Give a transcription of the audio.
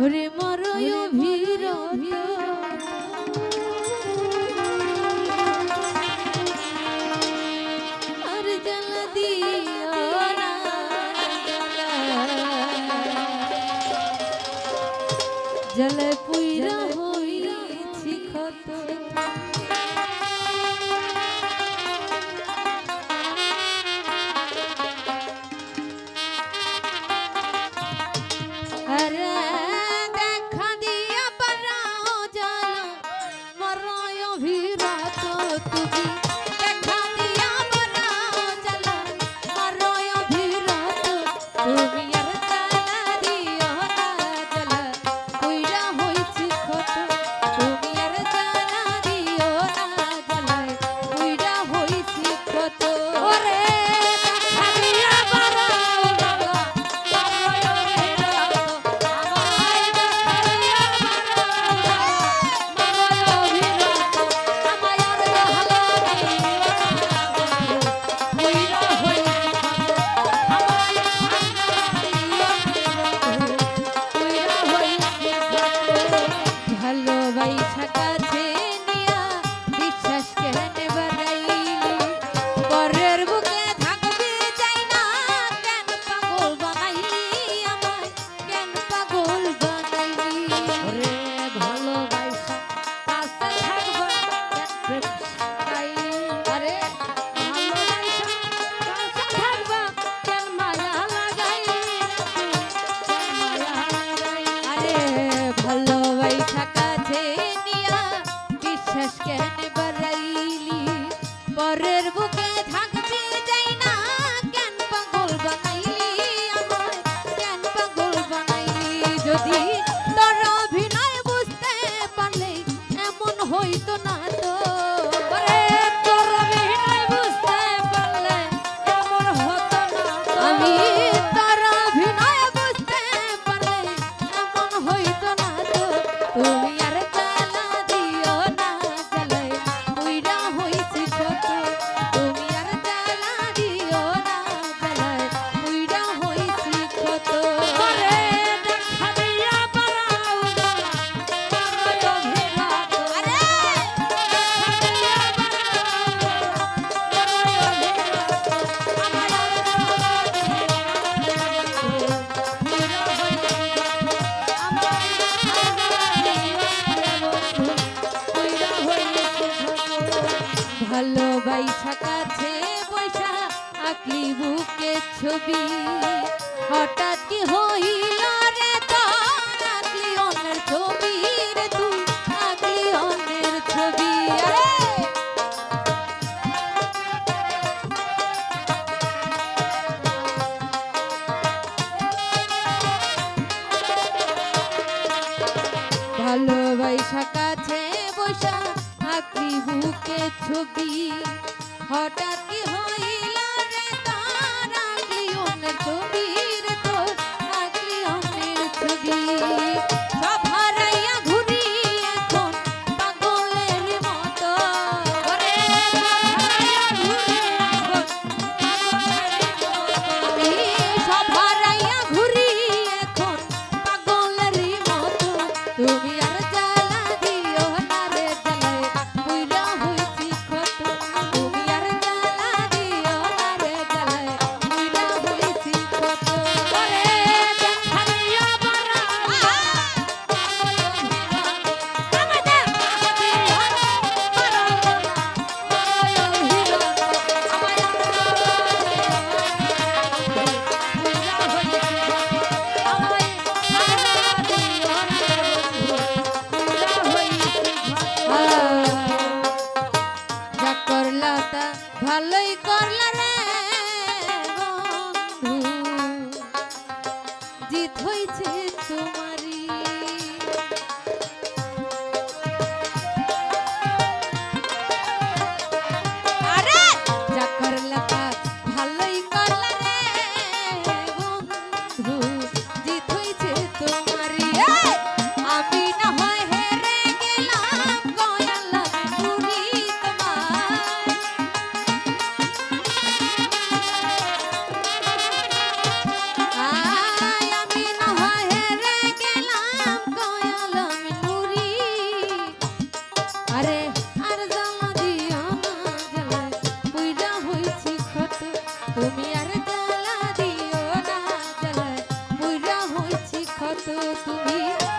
ওরে মরয় ভির আর জ্বালা দিও না জ্বালায় আঁকি বুকে ছবি। হঠাৎ কি হইল রে তা অন্যের ছবি রে তুই আঁকলি অন্যের ছবি, আরে! ভালোবাসা কাছে বসা আঁকলি বুকে ছবি। হঠাৎ কি হইল তুমি তুমি